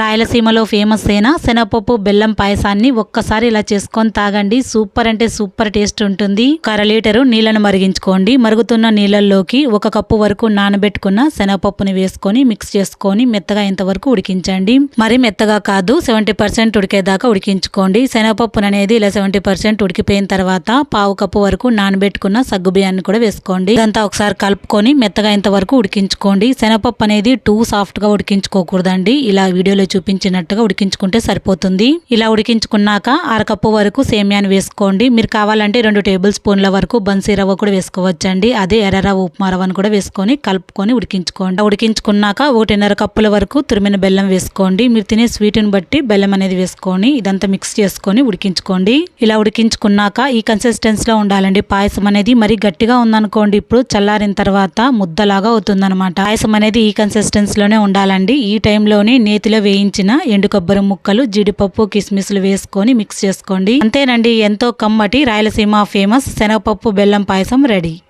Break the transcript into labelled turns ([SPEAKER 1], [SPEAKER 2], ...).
[SPEAKER 1] రాయలసీమలో ఫేమస్ అయిన శనగపప్పు బెల్లం పాయసాన్ని ఒక్కసారి ఇలా చేసుకొని తాగండి. సూపర్ అంటే సూపర్ టేస్ట్ ఉంటుంది. ఒక అర లీటరు నీళ్ళను మరిగించుకోండి. మరుగుతున్న నీళ్ళల్లోకి ఒక కప్పు వరకు నానబెట్టుకున్న శనగపప్పుని వేసుకొని మిక్స్ చేసుకొని మెత్తగా ఇంతవరకు ఉడికించండి. మరి మెత్తగా కాదు సెవెంటీ పర్సెంట్ ఉడికేదాకా ఉడికించుకోండి. శనగపప్పును అనేది ఇలా సెవెంటీ పర్సెంట్ ఉడికిపోయిన తర్వాత పావు కప్పు వరకు నానబెట్టుకున్న సగ్గు బియ్యాన్ని కూడా వేసుకోండి. ఇదంతా ఒకసారి కలుపుకొని మెత్తగా ఇంతవరకు ఉడికించుకోండి. శనగపప్పు అనేది టూ సాఫ్ట్గా ఉడికించుకోకూడదండి. ఇలా వీడియోలో చూపించినట్టుగా ఉడికించుకుంటే సరిపోతుంది. ఇలా ఉడికించుకున్నాక అరకప్పు వరకు సేమ్యాన్ని వేసుకోండి. మీరు కావాలంటే రెండు టేబుల్ స్పూన్ల వరకు బన్సీ రవ్వ కూడా వేసుకోవచ్చండి. అదే ఎర్ర రవ్వ ఉప్మా రవ్వను కూడా వేసుకొని కలుపుకొని ఉడికించుకోండి. ఉడికించుకున్నాక ఒకటిన్నర కప్పుల వరకు తురిమిన బెల్లం వేసుకోండి. మీరు తినే స్వీట్ని బట్టి బెల్లం అనేది వేసుకొని ఇదంతా మిక్స్ చేసుకొని ఉడికించుకోండి. ఇలా ఉడికించుకున్నాక ఈ కన్సిస్టెన్సీలో ఉండాలండి. పాయసం అనేది మరి గట్టిగా ఉందనుకోండి. ఇప్పుడు చల్లారిన తర్వాత ముద్దలాగా అవుతుందన్నమాట. పాయసం అనేది ఈ కన్సిస్టెన్సీలోనే ఉండాలండి. ఈ టైంలోనే నేతిలో వేయించిన ఎండు కొబ్బరి ముక్కలు జీడిపప్పు కిస్మిస్లు వేసుకొని మిక్స్ చేసుకోండి. అంతేనండి ఎంతో కమ్మటి రాయలసీమ ఫేమస్ శనగపప్పు బెల్లం పాయసం రెడీ.